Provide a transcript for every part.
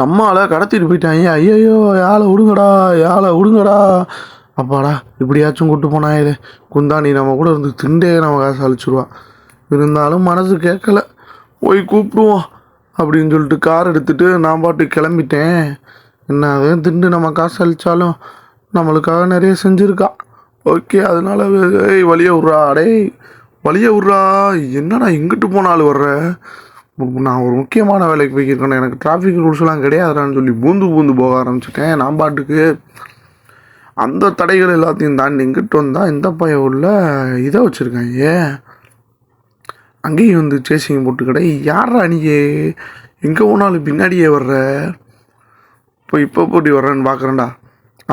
நம்மால கடத்திட்டு போயிட்டாங்க ஐயோ யாழை விடுங்கடா யாழை விடுங்கடா. அப்பாடா இப்படியாச்சும் கூட்டு போனாயே குந்தாணி நம்ம கூட இருந்து திண்டே நம்ம காசு அழிச்சிருவான் இருந்தாலும் மனசு கேட்கல. போய் கூப்பிடுவோம் அப்படின்னு சொல்லிட்டு கார் எடுத்துட்டு நான் பாட்டு கிளம்பிட்டேன். என்ன அதையும் திண்டு நம்ம காசு அழிச்சாலும் நம்மளுக்காக நிறைய செஞ்சுருக்கா. ஓகே அதனால ஏய் வழியை விட்றா. அடே வழியை விட்றா. என்னடா எங்கிட்டு போனாலும் வர்ற? நான் ஒரு முக்கியமான வேலைக்கு போய்க்கிருக்கேன் எனக்கு டிராஃபிக் ரூல்ஸ்லாம் கிடையாதுடான்னு சொல்லி பூந்து பூந்து போக ஆரம்பிச்சிட்டேன். நான் பாட்டுக்கு அந்த தடைகள் எல்லாத்தையும் தாண்டி இங்கிட்டு வந்தால் இந்த பையன் உள்ள இதை வச்சுருக்காங்க அங்கேயும் வந்து சேசிங் போட்டு கடை. யாரா அணியே எங்கே போனாலும் பின்னாடியே வர்ற. இப்போ இப்போ போட்டி வர்றேன்னு பார்க்குறேன்டா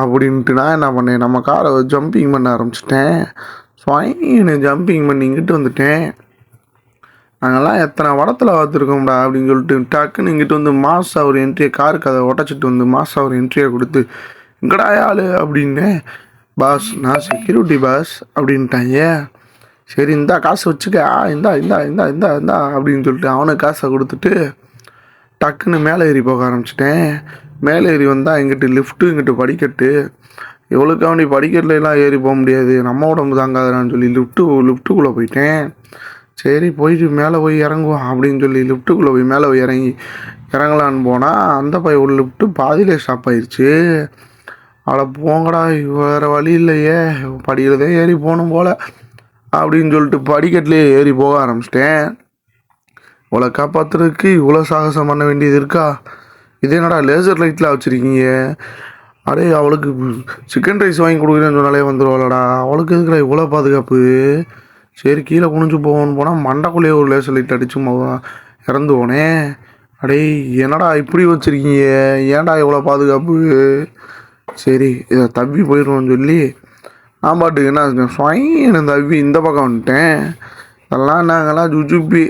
அப்படின்ட்டு நான் என்ன பண்ணேன்? நம்ம காரை ஜம்பிங் பண்ண ஆரம்பிச்சிட்டேன். ஸ்வைன்னு ஜம்பிங் பண்ணி இங்கிட்டு வந்துட்டேன். நாங்கள்லாம் எத்தனை படத்தில் பார்த்துருக்கோம்டா அப்படின்னு சொல்லிட்டு டக்குன்னு இங்கிட்டு வந்து மாஸ் ஒரு என்ட்ரியை காருக்கு அதை உடச்சிட்டு வந்து மாஸ் ஒரு என்ட்ரியை கொடுத்து இங்கடா ஆளு? அப்படின்னு பாஸ் நான் செக்யூரிட்டி பாஸ் அப்படின்ட்டாங்க சரி இந்தா காசு வச்சுக்க. ஆ, இந்தா இந்தா இந்தா இந்தா இந்தா அப்படின்னு சொல்லிட்டு அவனுக்கு காசை கொடுத்துட்டு டக்குன்னு மேலே ஏறி போக ஆரம்பிச்சிட்டேன். மேலே ஏறி வந்தால் எங்கிட்டு லிஃப்ட்டு இங்கிட்டு படிக்கட்டு. எவ்வளோக்கு அவனி படிக்கட்டுலாம் ஏறி போக முடியாது. நம்ம உடம்பு தாங்காதான்னு சொல்லி லிஃப்ட்டு லிஃப்ட்டுக்குள்ளே போயிட்டேன். சரி போயிட்டு மேலே போய் இறங்குவோம் அப்படின்னு சொல்லி லிஃப்ட்டுக்குள்ளே போய் மேலே போய் இறங்கி இறங்கலான்னு போனால் அந்த பைய ஒரு லிஃப்ட்டு பாதியிலே ஸ்டாப் ஆயிடுச்சு அட போங்கடா வேறு வழி இல்லையே. படிக்கிறதே ஏறி போகணும் போல் அப்படின்னு சொல்லிட்டு படிக்கட்டுலேயே ஏறி போக ஆரம்பிச்சிட்டேன். இவ்வளோ காப்பாற்றுறதுக்கு இவ்வளோ சாகசம் பண்ண வேண்டியது இருக்கா? இது என்னடா லேசர் லைட்டில் வச்சுருக்கீங்க? அடே அவளுக்கு சிக்கன் ரைஸ் வாங்கி கொடுக்குறேன்னு சொன்னாலே வந்துடுவாளடா அவளுக்கு இருக்கிற இவ்வளோ பாதுகாப்பு? சரி கீழே குனிஞ்சு போவோன்னு போனால் மண்டைக்குள்ளேயே ஒரு லேசர் லைட் அடிச்சு மொ- இறந்து போனேன் அடே என்னடா இப்படி வச்சுருக்கீங்க? ஏன்டா இவ்வளோ பாதுகாப்பு? சரி இதை தப்பி போயிடுவோன்னு சொல்லி நான் பாட்டுக்கு என்ன செஞ்சேன் ஸ்வைன்னு தப்பி இந்த பக்கம் வந்துட்டேன். இதெல்லாம் நாங்கள்லாம் ஜுஜுப்பி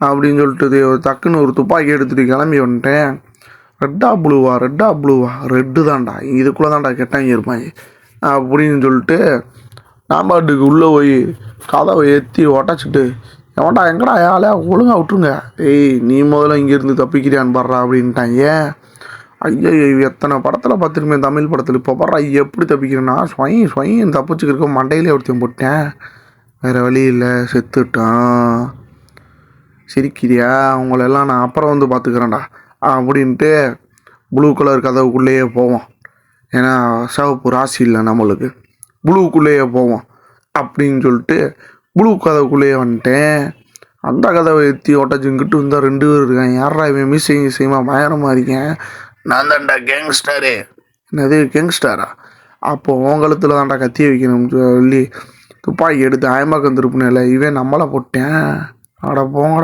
அப்படின்னு சொல்லிட்டு இது டக்குன்னு ஒரு துப்பாக்கி எடுத்துகிட்டு கிளம்பி வந்துட்டேன். ரெட்டா ப்ளூவா ரெட்டா ப்ளூவா ரெட்டு தான்டா. இதுக்குள்ளே தான்டா கெட்டாங்க இருப்பாங்க. அப்படின்னு சொல்லிட்டு நான் பாட்டுக்கு உள்ளே போய் கதவை ஏற்றி உடச்சிட்டு எவன்டா எங்கடா ஏழை ஒழுங்கா விட்டுருங்க. ஏய் நீ முதல்ல இங்கேருந்து தப்பிக்கிறியான்னு பாடுறா அப்படின்ட்டாங்க ஐயோ எத்தனை படத்தில் பார்த்துருப்பேன் தமிழ் படத்தில். இப்போ பாடுறா எப்படி தப்பிக்கிறேன்னா ஸ்வயம் ஸ்வயம் தப்பிச்சுக்கிறக்க மண்டையிலே ஒருத்தையும் போட்டேன். வேறு வழி இல்லை செத்துட்டான். சிரிக்கிறியா? அவங்களெல்லாம் நான் அப்புறம் வந்து பார்த்துக்கிறேன்டா அப்படின்ட்டு ப்ளூ கலர் கதவுக்குள்ளேயே போவோம் ஏன்னா சிவப்பு ராசி இல்லை நம்மளுக்கு. ப்ளூக்குள்ளேயே போவோம் அப்படின்னு சொல்லிட்டு ப்ளூ கதவுக்குள்ளேயே வந்துட்டேன். அந்த கதவை எத்தி ஒட்டச்சிங்கிட்டு வந்தால் ரெண்டு பேர் இருக்கேன் யாரா இவன் மிஸ்ஸிங் மிஸ்ஸிங்கமா பயங்கரமாக இருக்கேன்? நான் தான்டா கேங்ஸ்டரு என்னது கேங்ஸ்டரா அப்போது உங்களத்தில் தான்டா கத்தி வைக்கணும்னு சொல்லி துப்பாக்கி எடுத்து ஆயமாக்கம் திருப்பினில்ல இவன் நம்மளை போட்டேன். அட போங்கடா.